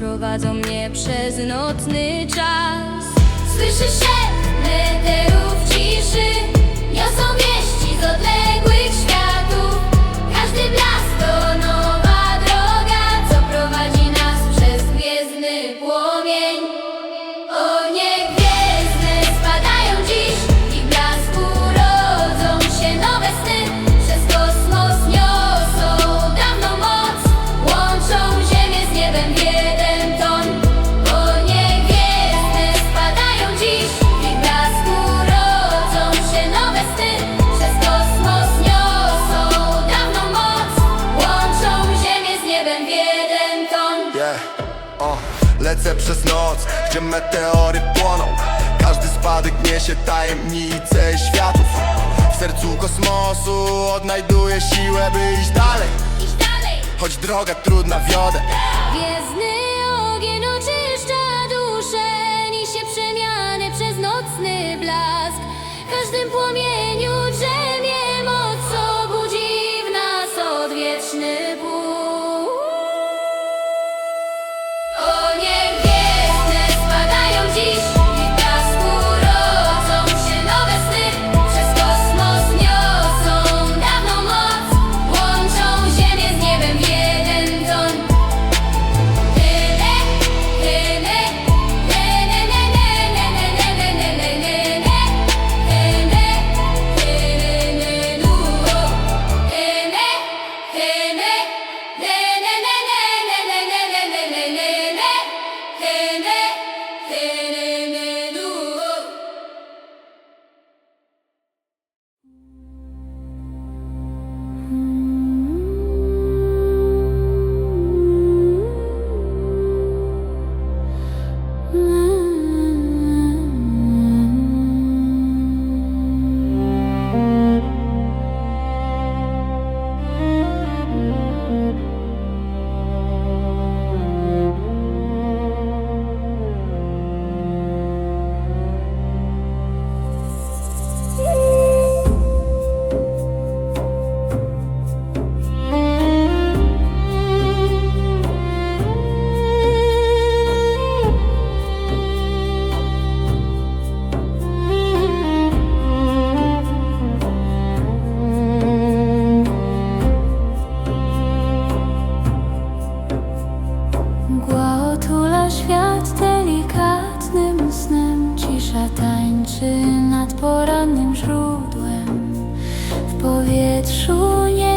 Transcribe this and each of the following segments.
Prowadzą mnie przez nocny czas. Słyszy się meteorów ciszy Niosą wieści z odległych światów. Każdy blask przez noc, gdzie meteory płoną. Każdy spadek niesie tajemnice światów. W sercu kosmosu odnajduję siłę, by iść dalej. Choć droga trudna wiodę. Gwiezdny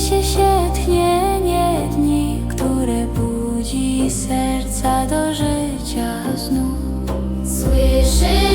niesie się tchnienie dni, które budzi serca do życia znów. Słyszy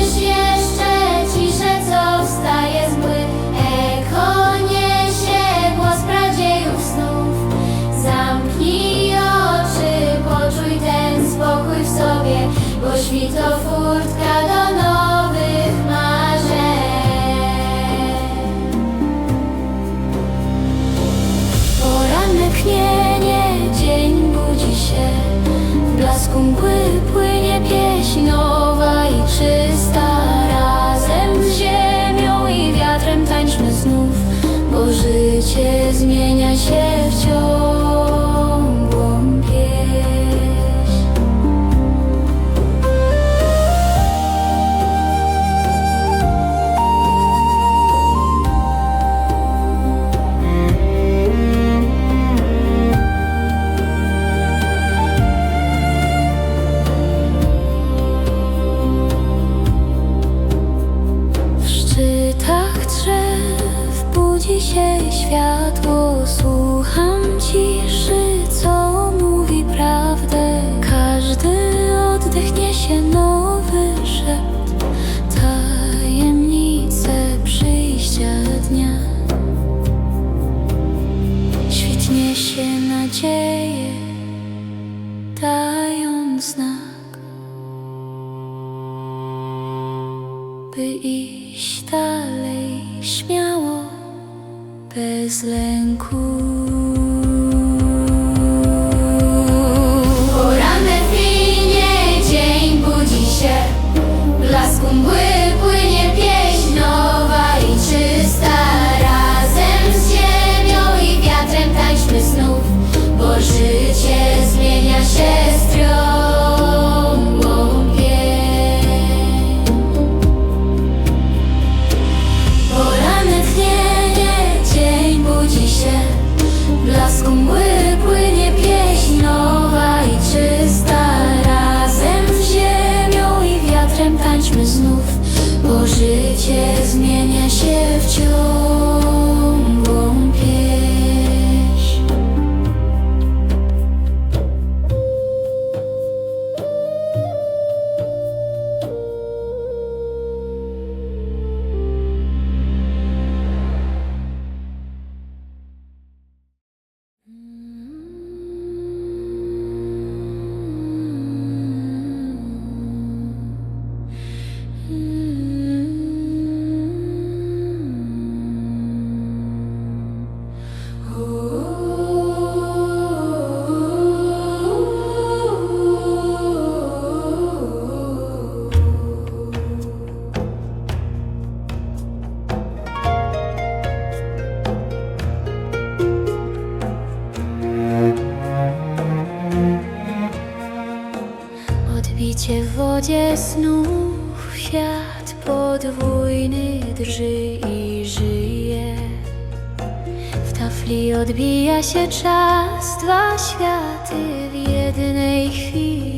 by iść dalej śmiało, bez lęku. bo życie zmienia się wciąż. gdzie znów świat podwójny drży i żyje. W tafli odbija się czas, dwa światy w jednej chwili.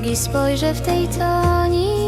drogi spojrzę w tej toni.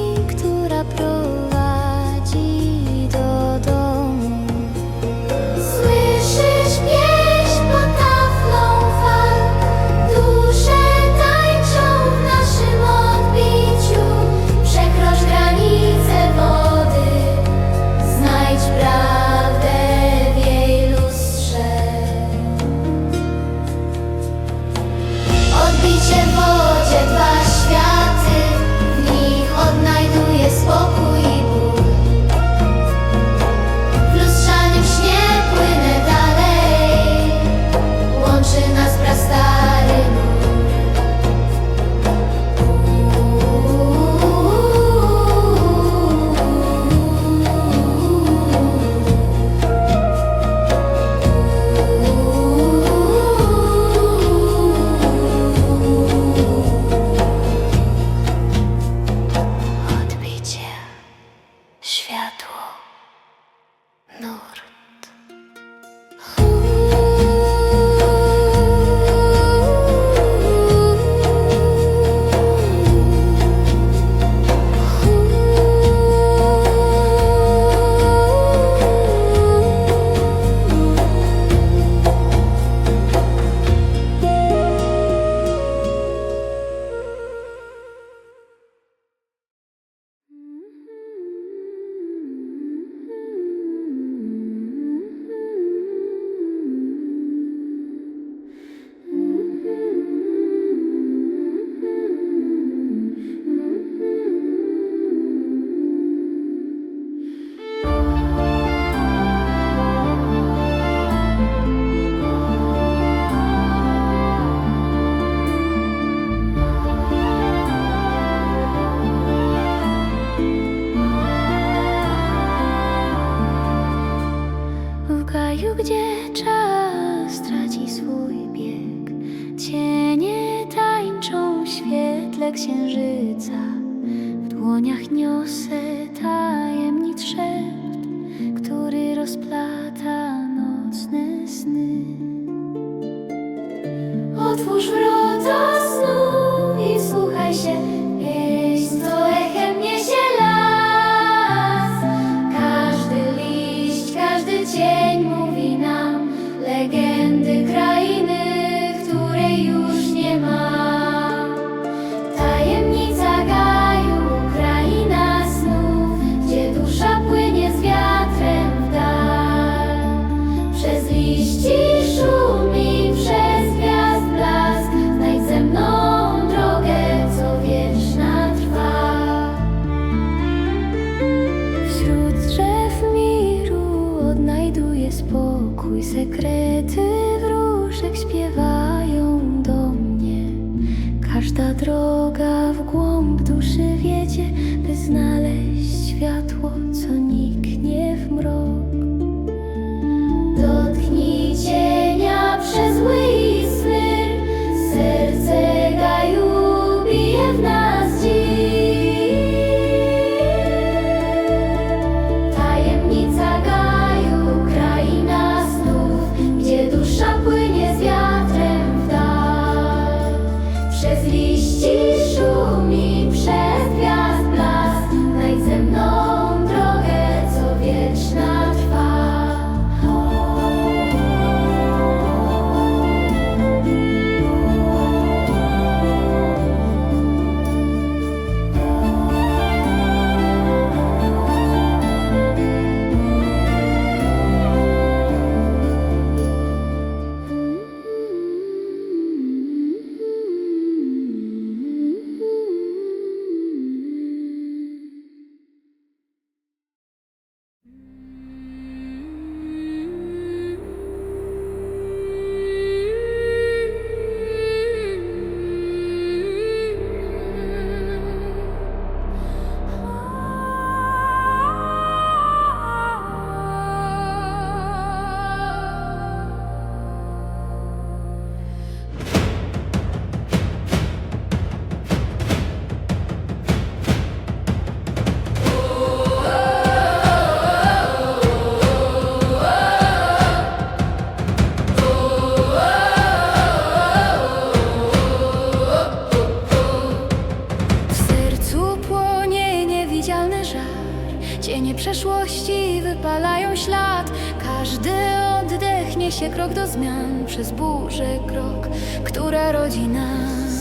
krok, która rodzi nas.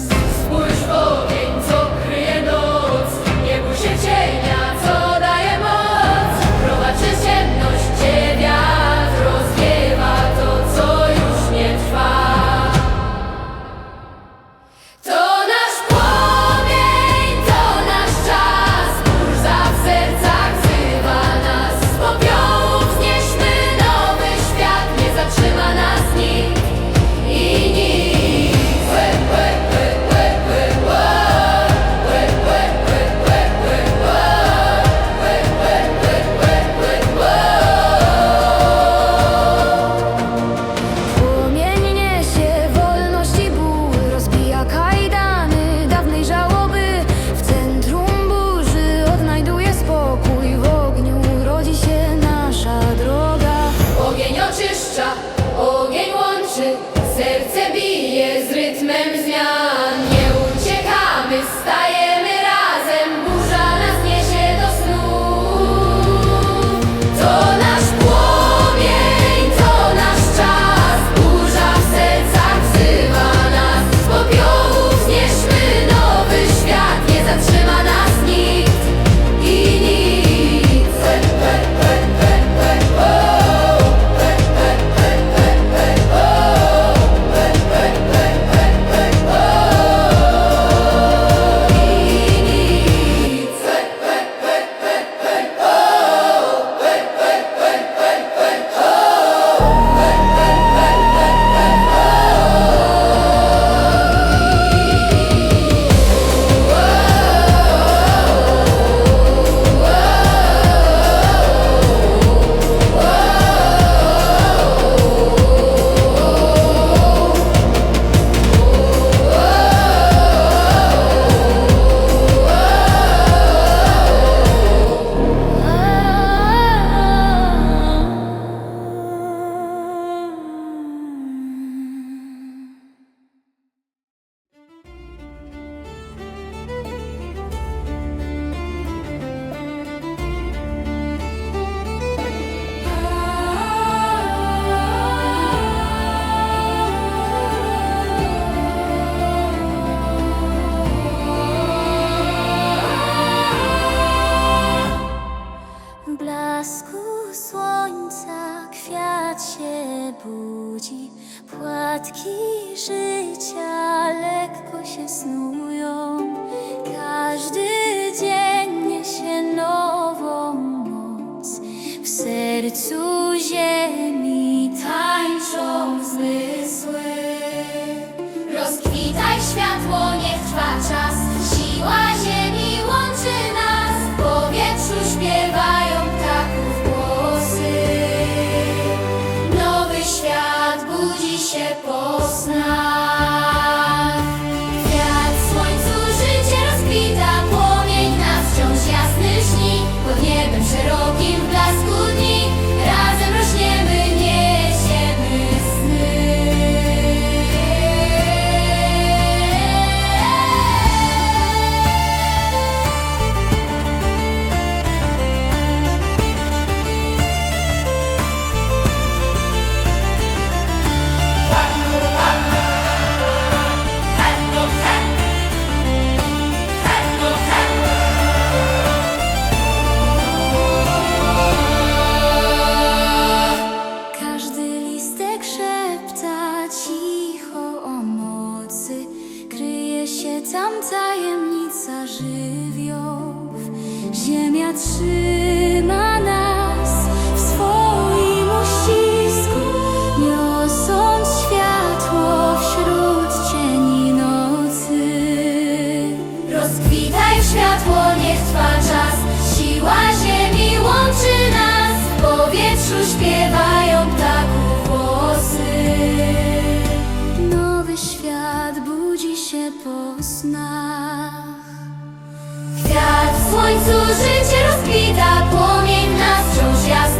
Spójrz w ogień, co się posnać. Tam tajemnica żywiołów, ziemia trzy. końcu życie rozkwita, płomień nas wciąż jasny.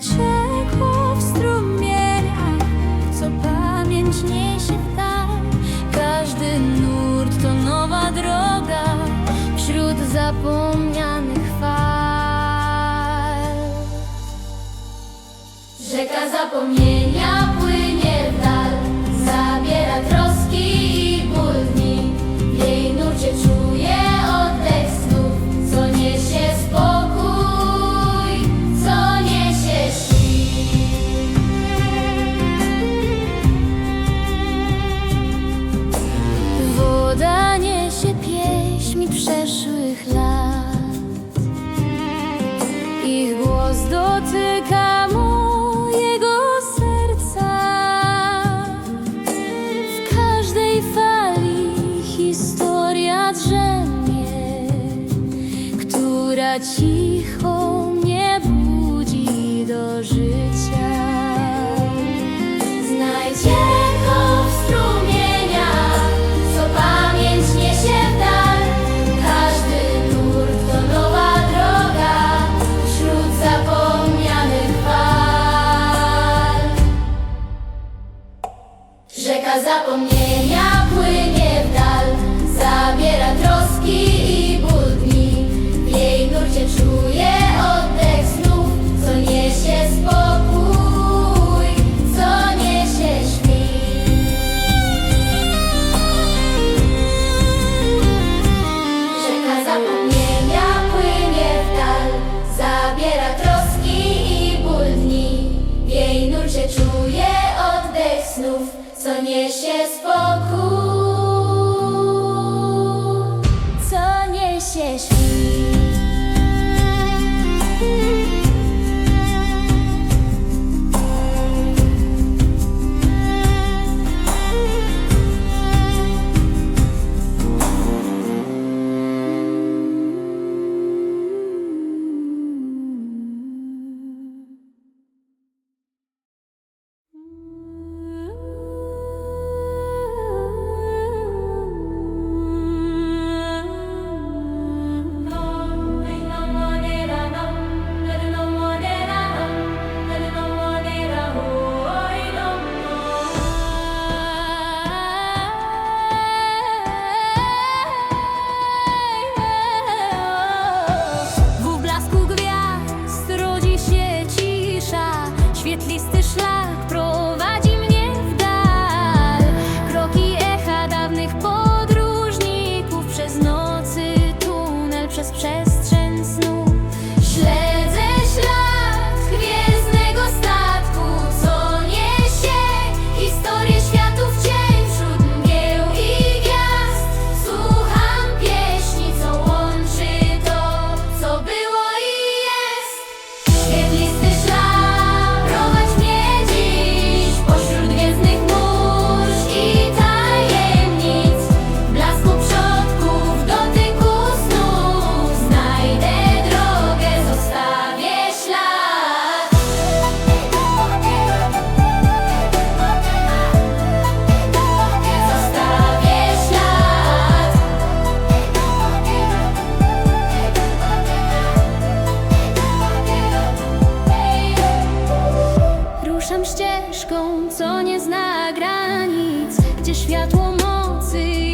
ciekło w strumieniach, co pamięć niesie w. Każdy nurt to nowa droga wśród zapomnianych fal. Rzeka zapomnienia. 气候 see